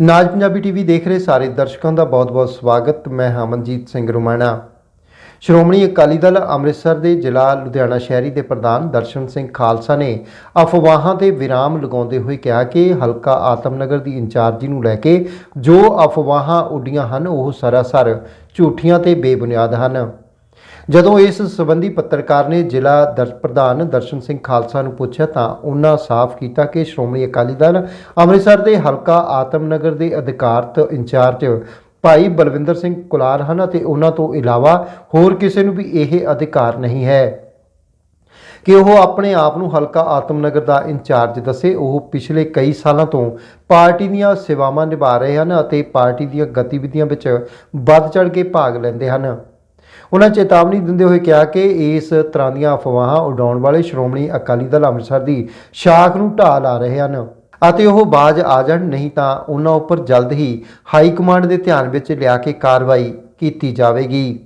ਨਾਜ Punjabi TV ਦੇਖ ਰਹੇ ਸਾਰੇ ਦਰਸ਼ਕਾਂ ਦਾ ਬਹੁਤ-ਬਹੁਤ ਸਵਾਗਤ। ਮੈਂ ਹਮਨਜੀਤ ਸਿੰਘ ਰੁਮਾਣਾ। ਸ਼੍ਰੋਮਣੀ ਅਕਾਲੀ ਦਲ ਅੰਮ੍ਰਿਤਸਰ ਦੇ ਜ਼ਿਲ੍ਹਾ ਲੁਧਿਆਣਾ ਸ਼ਹਿਰੀ ਦੇ ਪ੍ਰਧਾਨ ਦਰਸ਼ਨ ਸਿੰਘ ਖਾਲਸਾ ਨੇ ਅਫਵਾਹਾਂ ਤੇ ਵਿਰਾਮ ਲਗਾਉਂਦੇ ਹੋਏ ਕਿਹਾ ਕਿ ਹਲਕਾ ਆਤਮਨਗਰ ਦੀ ਇੰਚਾਰਜੀ ਨੂੰ ਲੈ ਕੇ ਜੋ ਅਫਵਾਹਾਂ ਉੱਡੀਆਂ ਹਨ, ਉਹ ਸਰਾਸਰ ਝੂਠੀਆਂ ਤੇ ਬੇਬੁਨਿਆਦ ਹਨ। ਜਦੋਂ ਇਸ ਸੰਬੰਧੀ ਪੱਤਰਕਾਰ ਨੇ ਜ਼ਿਲ੍ਹਾ ਦਰ ਪ੍ਰਧਾਨ ਦਰਸ਼ਨ ਸਿੰਘ ਖਾਲਸਾ ਨੂੰ ਪੁੱਛਿਆ ਤਾਂ ਉਹਨਾਂ ਸਾਫ਼ ਕੀਤਾ ਕਿ ਸ਼੍ਰੋਮਣੀ ਅਕਾਲੀ ਦਲ ਅੰਮ੍ਰਿਤਸਰ ਦੇ ਹਲਕਾ ਆਤਮਨਗਰ ਦੇ ਅਧਿਕਾਰਤ ਇੰਚਾਰਜ ਭਾਈ ਬਲਵਿੰਦਰ ਸਿੰਘ ਕੁਲਾਰ ਹਨ ਅਤੇ ਉਹਨਾਂ ਤੋਂ ਇਲਾਵਾ ਹੋਰ ਕਿਸੇ ਨੂੰ ਵੀ ਇਹ ਅਧਿਕਾਰ ਨਹੀਂ ਹੈ। ਕਿ ਉਹ ਆਪਣੇ ਆਪ ਨੂੰ ਹਲਕਾ ਆਤਮਨਗਰ ਦਾ ਇੰਚਾਰਜ ਦੱਸੇ, ਉਹ ਪਿਛਲੇ ਕਈ ਸਾਲਾਂ ਤੋਂ ਪਾਰਟੀ ਦੀਆਂ ਸੇਵਾਵਾਂ ਨਿਭਾ ਰਹੇ ਹਨ ਅਤੇ ਪਾਰਟੀ ਦੀਆਂ ਗਤੀਵਿਧੀਆਂ ਵਿੱਚ ਵੱਧ ਚੜ੍ਹ ਕੇ ਭਾਗ ਲੈਂਦੇ ਹਨ। ਉਹਨਾਂ ਚੇਤਾਵਨੀ ਦਿੰਦੇ ਹੋਏ ਕਿਹਾ ਕਿ ਇਸ ਤਰ੍ਹਾਂ ਦੀਆਂ ਅਫਵਾਹਾਂ ਉਡਾਉਣ ਵਾਲੇ ਸ਼੍ਰੋਮਣੀ ਅਕਾਲੀ ਦਲ ਅੰਮ੍ਰਿਤਸਰ ਦੀ ਸ਼ਾਖ ਨੂੰ ਢਾਹ ਲਾ ਰਹੇ ਹਨ ਅਤੇ ਉਹ ਬਾਜ਼ ਆ ਜਾਣ, ਨਹੀਂ ਤਾਂ ਉਹਨਾਂ ਉੱਪਰ ਜਲਦ ਹੀ ਹਾਈ ਕਮਾਂਡ ਦੇ ਧਿਆਨ ਵਿੱਚ ਲਿਆ ਕੇ ਕਾਰਵਾਈ ਕੀਤੀ ਜਾਵੇਗੀ।